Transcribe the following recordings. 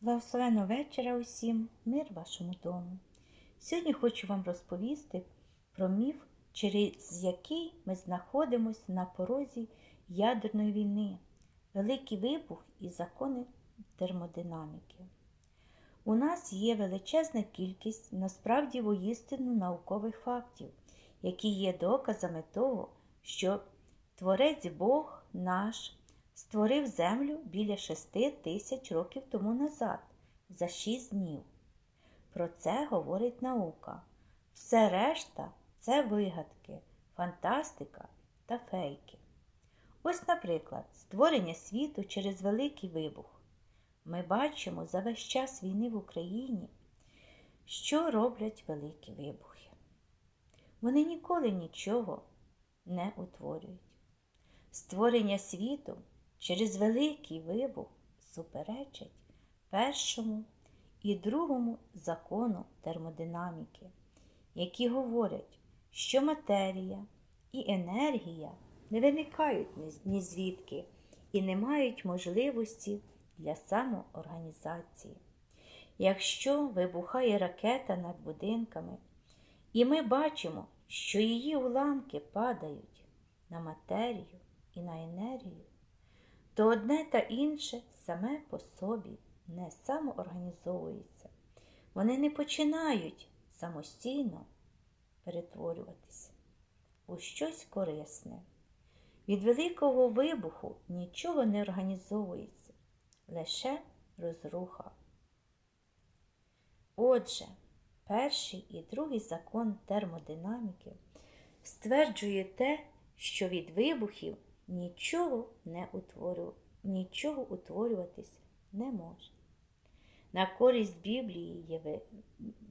Благословеного вечора усім, мир вашому дому. Сьогодні хочу вам розповісти про міф, через який ми знаходимося на порозі ядерної війни, великий вибух і закони термодинаміки. У нас є величезна кількість насправді воістину наукових фактів, які є доказами того, що Творець Бог наш створив землю біля шести тисяч років тому назад, за шість днів. Про це говорить наука. Все решта це вигадки, фантастика та фейки. Ось, наприклад, створення світу через великий вибух. Ми бачимо за весь час війни в Україні, що роблять великі вибухи. Вони ніколи нічого не утворюють. Створення світу через великий вибух суперечить першому і другому закону термодинаміки, які говорять, що матерія і енергія не виникають ні звідки і не мають можливості для самоорганізації. Якщо вибухає ракета над будинками, і ми бачимо, що її уламки падають на матерію і на енергію, то одне та інше саме по собі не самоорганізовується. Вони не починають самостійно перетворюватися у щось корисне. Від великого вибуху нічого не організовується, лише розруха. Отже, перший і другий закон термодинаміки стверджує те, що від вибухів нічого не утворю, нічого утворюватись не може. На користь Біблії є,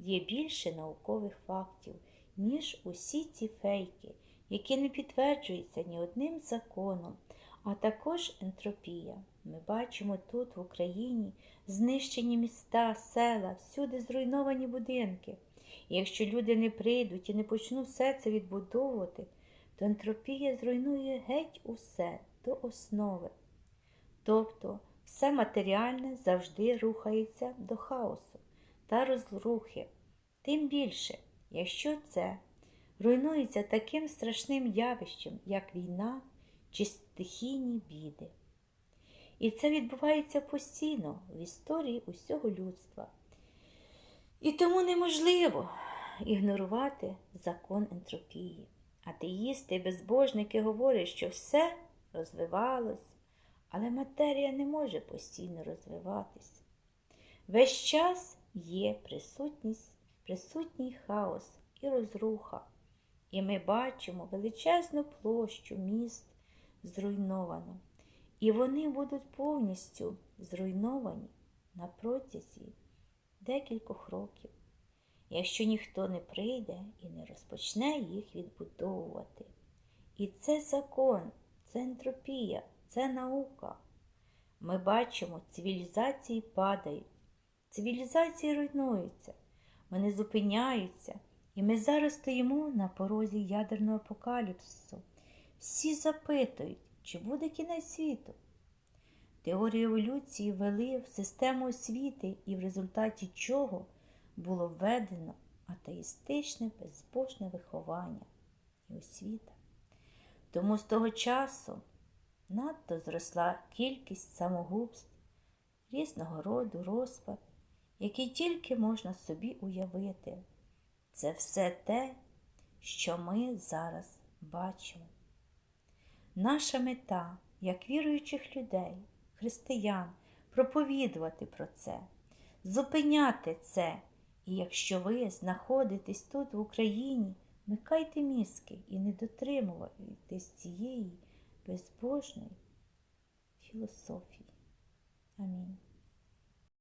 є більше наукових фактів, ніж усі ці фейки, які не підтверджуються ні одним законом, а також ентропія. Ми бачимо тут, в Україні, знищені міста, села, всюди зруйновані будинки. І якщо люди не прийдуть і не почнуть все це відбудовувати, то ентропія зруйнує геть усе до основи. Тобто все матеріальне завжди рухається до хаосу та розрухи. Тим більше, якщо це руйнується таким страшним явищем, як війна чи стихійні біди. І це відбувається постійно в історії усього людства. І тому неможливо ігнорувати закон ентропії. Атеїсти і безбожники говорять, що все розвивалось, але матерія не може постійно розвиватися. Весь час є присутність, присутній хаос і розруха, і ми бачимо величезну площу міст зруйновано, і вони будуть повністю зруйновані на протязі декількох років якщо ніхто не прийде і не розпочне їх відбудовувати. І це закон, це ентропія, це наука. Ми бачимо, цивілізації падають, цивілізації руйнуються, вони зупиняються, і ми зараз стоїмо на порозі ядерного апокаліпсису. Всі запитують, чи буде кінець світу. Теорію еволюції ввели в систему освіти і в результаті чого було введено атеїстичне безбожне виховання і освіта. Тому з того часу надто зросла кількість самогубств, різного роду розпад, який тільки можна собі уявити. Це все те, що ми зараз бачимо. Наша мета, як віруючих людей, християн, проповідувати про це, зупиняти це. І якщо ви знаходитесь тут, в Україні, микайте мізки і не дотримуйтесь цієї безбожної філософії. Амінь.